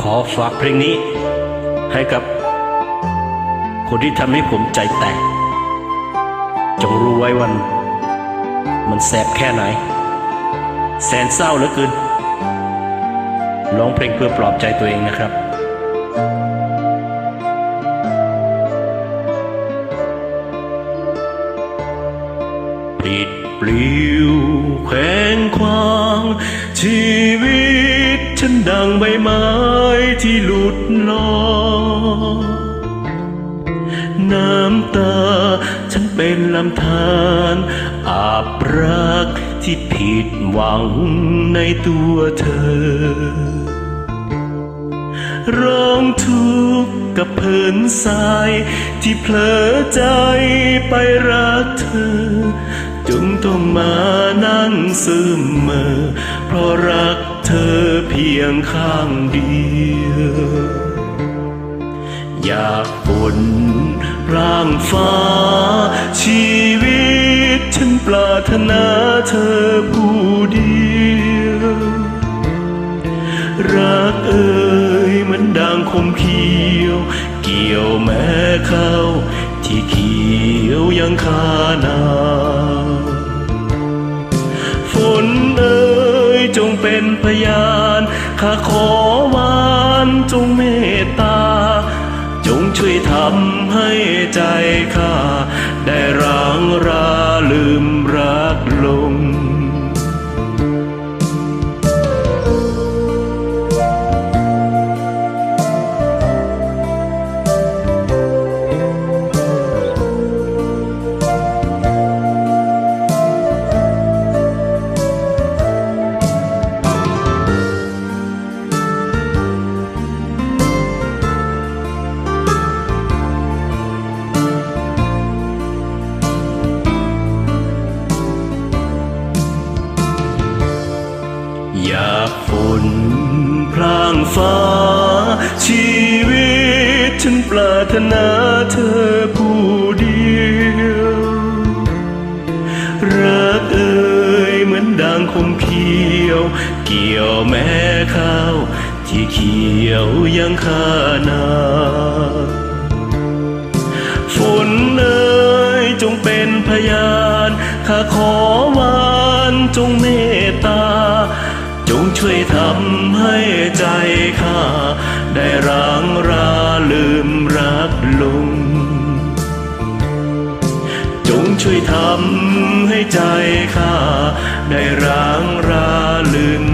ขอฝากเพลงนี้ให้กับ คนที่ทำให้ผมใจแตก จงรู้ไว้วัน มันแสบแค่ไหน แสนเศร้าเหลือเกินร้องเพลงเพื่อปลอบใจตัวเองนะครับผิดปลิวแขวงควาง ชีวิตฉันดังใบไม้ ที่หลุดลอยน้ำตา ฉันเป็นลำธารอาบรักที่ผิดหวังในตัวเธอ ร้องทุกข์กับเพินทราย ที่เผลอใจไปรักเธอจงต้องมานั่งซึมเมอเพราะรักเธอเพี ยงข้างเดียว อยากฝนร่างฟ้า ชีวิตฉันปรารถนาเธอผู้เดียว รักเอ่ยเหมันดังคมเขียว เกี่ยวแม่เข้าที่เขี จงเป็นพยานข้าขอวานจงเมตตา จงช่วยทำให้ใจข้าได้ร้างราลืม นพรางฟ้า ชีวิตฉันปรารถนาเธอผู้เดียวรักเอ่ยเหมือนดังคมเขียว เกี่ยวแม่ข้าว ที่เขียวยังคานาฝนเอ่ยจงเป็นพยานข้าขอวานจงเมตตาจง ช่วยทำให้ใจข้า ได้ร้างราลืมรักลงจงช่วยทำให้ใจข้า ได้ร้างราลืม